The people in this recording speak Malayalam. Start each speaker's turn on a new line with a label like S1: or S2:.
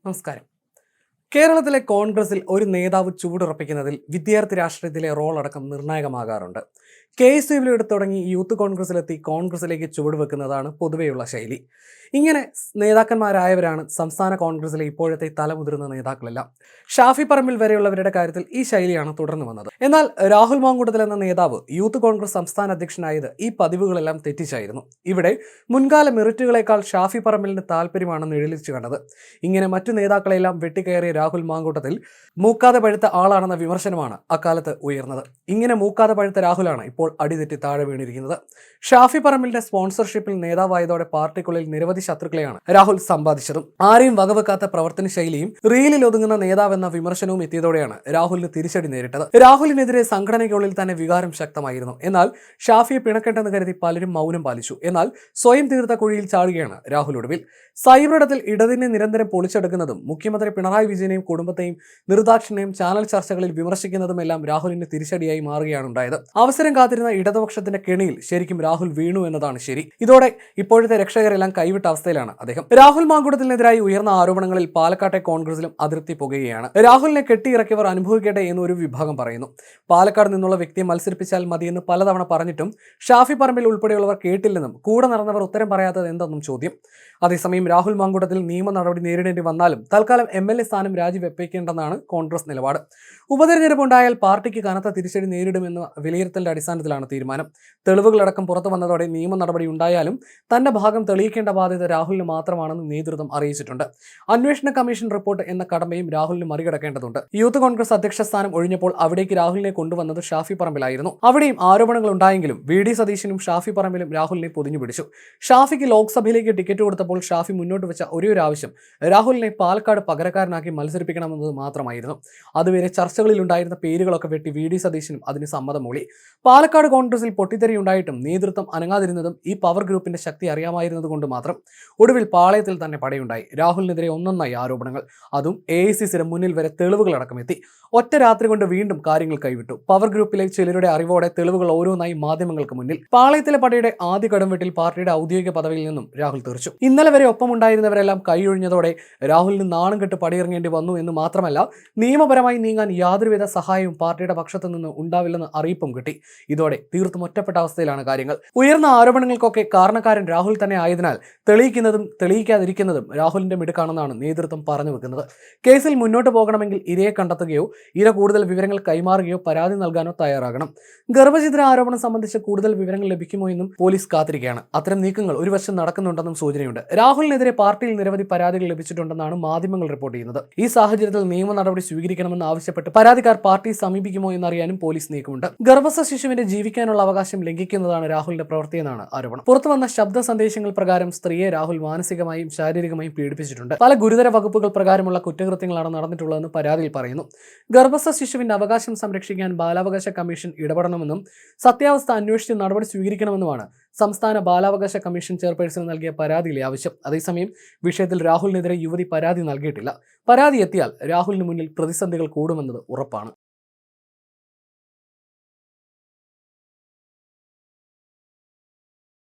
S1: നമസ്കാരം കേരളത്തിലെ കോൺഗ്രസിൽ ഒരു നേതാവ് ചൂടുറപ്പിക്കുന്നതിൽ വിദ്യാർത്ഥി രാഷ്ട്രീയത്തിലെ റോൾ അടക്കം നിർണായകമാകാറുണ്ട്. കെ എസ് യുവിലൂടെ തുടങ്ങി യൂത്ത് കോൺഗ്രസിലെത്തി കോൺഗ്രസിലേക്ക് ചുവടുവെക്കുന്നതാണ് പൊതുവെയുള്ള ശൈലി. ഇങ്ങനെ നേതാക്കന്മാരായവരാണ് സംസ്ഥാന കോൺഗ്രസിലെ ഇപ്പോഴത്തെ തലമുതിർന്ന നേതാക്കളെല്ലാം. ഷാഫി പറമ്പിൽ വരെയുള്ളവരുടെ കാര്യത്തിൽ ഈ ശൈലിയാണ് തുടർന്നു വന്നത്. എന്നാൽ രാഹുൽ മാങ്കൂട്ടത്തിൽ എന്ന നേതാവ് യൂത്ത് കോൺഗ്രസ് സംസ്ഥാന അധ്യക്ഷനായത് ഈ പതിവുകളെല്ലാം തെറ്റിച്ചായിരുന്നു. ഇവിടെ മുൻകാല മെറിറ്റുകളെക്കാൾ ഷാഫി പറമ്പിലിന് താല്പര്യമാണ് നിഴലിച്ചു കണ്ടത്. ഇങ്ങനെ മറ്റു നേതാക്കളെല്ലാം വെട്ടിക്കയറിയ രാഹുൽ മാങ്കൂട്ടത്തിൽ മൂക്കാതെ പഴുത്ത ആളാണെന്ന വിമർശനമാണ് അക്കാലത്ത് ഉയർന്നത്. ഇങ്ങനെ മൂക്കാതെ പഴുത്ത രാഹുലാണ് ഇപ്പോൾ അടിതെറ്റി താഴെ വീണിരിക്കുന്നത്. ഷാഫി പറമ്പിലിന്റെ സ്പോൺസർഷിപ്പിൽ നേതാവായതോടെ പാർട്ടിക്കുള്ളിൽ നിരവധി ശത്രുക്കളെയാണ് രാഹുൽ സമ്പാദിച്ചതും. ആരെയും വകവെക്കാത്ത പ്രവർത്തന ശൈലിയും റീലിൽ ഒതുങ്ങുന്ന നേതാവെന്ന വിമർശനവും എത്തിയതോടെയാണ് രാഹുലിന് തിരിച്ചടി നേരിട്ടത്. രാഹുലിനെതിരെ സംഘടനയ്ക്കുള്ളിൽ തന്നെ വികാരം ശക്തമായിരുന്നു. എന്നാൽ ഷാഫിയെ പിണക്കെട്ടെന്ന് കരുതി പലരും മൗനം പാലിച്ചു. എന്നാൽ സ്വയം തീർത്ത കുഴിയിൽ ചാടുകയാണ് രാഹുൽ ഒടുവിൽ. സൈബറിടത്തിൽ ഇടതിനെ നിരന്തരം പൊളിച്ചെടുക്കുന്നതും മുഖ്യമന്ത്രി പിണറായി വിജയനെയും കുടുംബത്തെയും നിർദാക്ഷിണ്യം ചാനൽ ചർച്ചകളിൽ വിമർശിക്കുന്നതുമെല്ലാം രാഹുലിന് തിരിച്ചടിയായി മാറുകയാണ് ഉണ്ടായത്. അവസരം കാത്തിരുന്ന ഇടതുപക്ഷത്തിന്റെ കെണിയിൽ ശരിക്കും രാഹുൽ വീണു എന്നതാണ് ശരി. ഇതോടെ ഇപ്പോഴത്തെ രക്ഷകരെല്ലാം കൈവിട്ട അവസ്ഥയിലാണ് അദ്ദേഹം. രാഹുൽ മാങ്കുടത്തിനെതിരായി ഉയർന്ന ആരോപണങ്ങളിൽ പാലക്കാട്ടെ കോൺഗ്രസിലും അതിർത്തി പുകയുകയാണ്. രാഹുലിനെ കെട്ടിയിറക്കിയവർ അനുഭവിക്കട്ടെ എന്ന് ഒരു വിഭാഗം പറയുന്നു. പാലക്കാട് നിന്നുള്ള വ്യക്തിയെ മത്സരിപ്പിച്ചാൽ മതിയെന്ന് പലതവണ പറഞ്ഞിട്ടും ഷാഫി പറമ്പിൽ ഉൾപ്പെടെയുള്ളവർ കേട്ടില്ലെന്നും കൂടെ നടന്നവർ ഉത്തരം പറയാത്തത് എന്തെന്നും ചോദ്യം. അതേസമയം രാഹുൽ മാങ്കുടത്തിൽ നിയമ നടപടി നേരിടേണ്ടി വന്നാലും തൽക്കാലം എം എൽ എ സ്ഥാനം രാജിവെപ്പിക്കേണ്ടെന്നാണ് കോൺഗ്രസ് നിലപാട്. ഉപതെരഞ്ഞെടുപ്പ് ഉണ്ടായാൽ പാർട്ടിക്ക് കനത്ത തിരിച്ചടി നേരിടുമെന്ന വിലയിരുത്തലിന്റെ അടിസ്ഥാനത്തിലാണ് തീരുമാനം. തെളിവുകളടക്കം പുറത്തു വന്നതോടെ നിയമ നടപടി ഉണ്ടായാലും തന്റെ ഭാഗം തെളിയിക്കേണ്ട ബാധ്യത രാഹുലിന് മാത്രമാണെന്ന് നേതൃത്വം അറിയിച്ചിട്ടുണ്ട്. അന്വേഷണ കമ്മീഷൻ റിപ്പോർട്ട് എന്ന കടമയും രാഹുലിന് മറികടക്കേണ്ടതുണ്ട്. യൂത്ത് കോൺഗ്രസ് അധ്യക്ഷ സ്ഥാനം ഒഴിഞ്ഞപ്പോൾ അവിടേക്ക് രാഹുലിനെ കൊണ്ടുവന്നത് ഷാഫി പറമ്പിലായിരുന്നു. അവിടെയും ആരോപണങ്ങൾ ഉണ്ടായെങ്കിലും വി. ഡി. സതീശനും ഷാഫി പറമ്പിലും രാഹുലിനെ പൊതിഞ്ഞു പിടിച്ചു. ഷാഫിക്ക് ലോക്സഭയിലേക്ക് ടിക്കറ്റ് കൊടുത്തപ്പോൾ ഷാഫി മുന്നോട്ട് വെച്ച ഒരേ ഒരു ആവശ്യം രാഹുലിനെ പാലക്കാട് പകരക്കാരനാക്കി മത്സരിപ്പിക്കണമെന്നത് മാത്രമായിരുന്നു. അതുവരെ ചർച്ചകളിലുണ്ടായിരുന്ന പേരുകളൊക്കെ വെട്ടി വി. ഡി. സതീശനും അതിന് സമ്മതം മൂളി പാലക്കാട് കോൺഗ്രസിൽ പൊട്ടിത്തെറി ഉണ്ടായിട്ടും നേതൃത്വം അനങ്ങാതിരുന്നതും ഈ പവർ ഗ്രൂപ്പിന്റെ ശക്തി അറിയാമായിരുന്നത് കൊണ്ട് മാത്രം ഒടുവിൽ പാളയത്തിൽ തന്നെ പടയുണ്ടായി. രാഹുലിനെതിരെ ഒന്നൊന്നായി ആരോപണങ്ങൾ. അതും എ. ഐ. സി. സിയുടെ മുന്നിൽ വരെ തെളിവുകളടക്കം എത്തി. ഒറ്റ രാത്രി കൊണ്ട് വീണ്ടും കാര്യങ്ങൾ കൈവിട്ടു. പവർ ഗ്രൂപ്പിലെ ചിലരുടെ അറിവോടെ തെളിവുകൾ ഓരോന്നായി മാധ്യമങ്ങൾക്ക് മുന്നിൽ. പാളയത്തിലെ പടയുടെ ആദ്യ കടംവെട്ടിൽ പാർട്ടിയുടെ ഔദ്യോഗിക പദവിയിൽ നിന്നും രാഹുൽ തീർച്ചു ഇന്നലെ വരെ ഒപ്പമുണ്ടായിരുന്നവരെല്ലാം കൈയൊഴിഞ്ഞതോടെ രാഹുലിന് നാണം കെട്ട് പടിയിറങ്ങേണ്ടി എന്ന് മാത്രമല്ല നിയമപരമായി നീങ്ങാൻ യാതൊരുവിധ സഹായവും പാർട്ടിയുടെ പക്ഷത്തു നിന്ന് ഉണ്ടാവില്ലെന്ന് അറിയിപ്പും കിട്ടി. ഇതോടെ തീർത്തും ഒറ്റപ്പെട്ട അവസ്ഥയിലാണ് കാര്യങ്ങൾ. ഉയർന്ന ആരോപണങ്ങൾക്കൊക്കെ കാരണക്കാരൻ രാഹുൽ തന്നെ ആയതിനാൽ തെളിയിക്കുന്നതും തെളിയിക്കാതിരിക്കുന്നതും രാഹുലിന്റെ മിടുക്കാണെന്നാണ് നേതൃത്വം പറഞ്ഞു വെക്കുന്നത്. കേസിൽ മുന്നോട്ട് പോകണമെങ്കിൽ ഇരയെ കണ്ടെത്തുകയോ ഇര കൂടുതൽ വിവരങ്ങൾ കൈമാറുകയോ പരാതി നൽകാനോ തയ്യാറാകണം. ഗർഭചിത്ര ആരോപണം സംബന്ധിച്ച് കൂടുതൽ വിവരങ്ങൾ ലഭിക്കുമോ എന്നും പോലീസ് കാത്തിരിക്കുകയാണ്. അത്തരം നീക്കങ്ങൾ ഒരു വശം നടക്കുന്നുണ്ടെന്നും സൂചനയുണ്ട്. രാഹുലിനെതിരെ പാർട്ടിയിൽ നിരവധി പരാതികൾ ലഭിച്ചിട്ടുണ്ടെന്നാണ് മാധ്യമങ്ങൾ റിപ്പോർട്ട് ചെയ്യുന്നത്. ഈ സാഹചര്യത്തിൽ നിയമ നടപടി സ്വീകരിക്കണമെന്ന് ആവശ്യപ്പെട്ട് പരാതിക്കാർ പാർട്ടി സമീപിക്കുമോ എന്നറിയാനും പോലീസ് നീക്കമുണ്ട്. ഗർഭസ്ഥ ശിശുവിന്റെ ജീവിക്കാനുള്ള അവകാശം ലംഘിക്കുന്നതാണ് രാഹുലിന്റെ പ്രവൃത്തിയെന്നാണ് ആരോപണം. പുറത്തുവന്ന ശബ്ദ സന്ദേശങ്ങൾ പ്രകാരം സ്ത്രീയെ രാഹുൽ മാനസികമായും ശാരീരികമായും പീഡിപ്പിച്ചിട്ടുണ്ട്. പല ഗുരുതര വകുപ്പുകൾ പ്രകാരമുള്ള കുറ്റകൃത്യങ്ങളാണ് നടന്നിട്ടുള്ളതെന്ന് പരാതിയിൽ പറയുന്നു. ഗർഭസ്ഥ ശിശുവിന്റെ അവകാശം സംരക്ഷിക്കാൻ ബാലാവകാശ കമ്മീഷൻ ഇടപെടണമെന്നും സത്യാവസ്ഥ അന്വേഷിച്ച് നടപടി സ്വീകരിക്കണമെന്നുമാണ് സംസ്ഥാന ബാലാവകാശ കമ്മീഷൻ ചെയർപേഴ്സൺ നൽകിയ പരാതിയിലെ ആവശ്യം. അതേസമയം വിഷയത്തിൽ രാഹുലിനെതിരെ യുവതി പരാതി നൽകിയിട്ടില്ല. പരാതി എത്തിയാൽ രാഹുലിന് മുന്നിൽ പ്രതിസന്ധികൾ കൂടുമെന്നത് ഉറപ്പാണ്.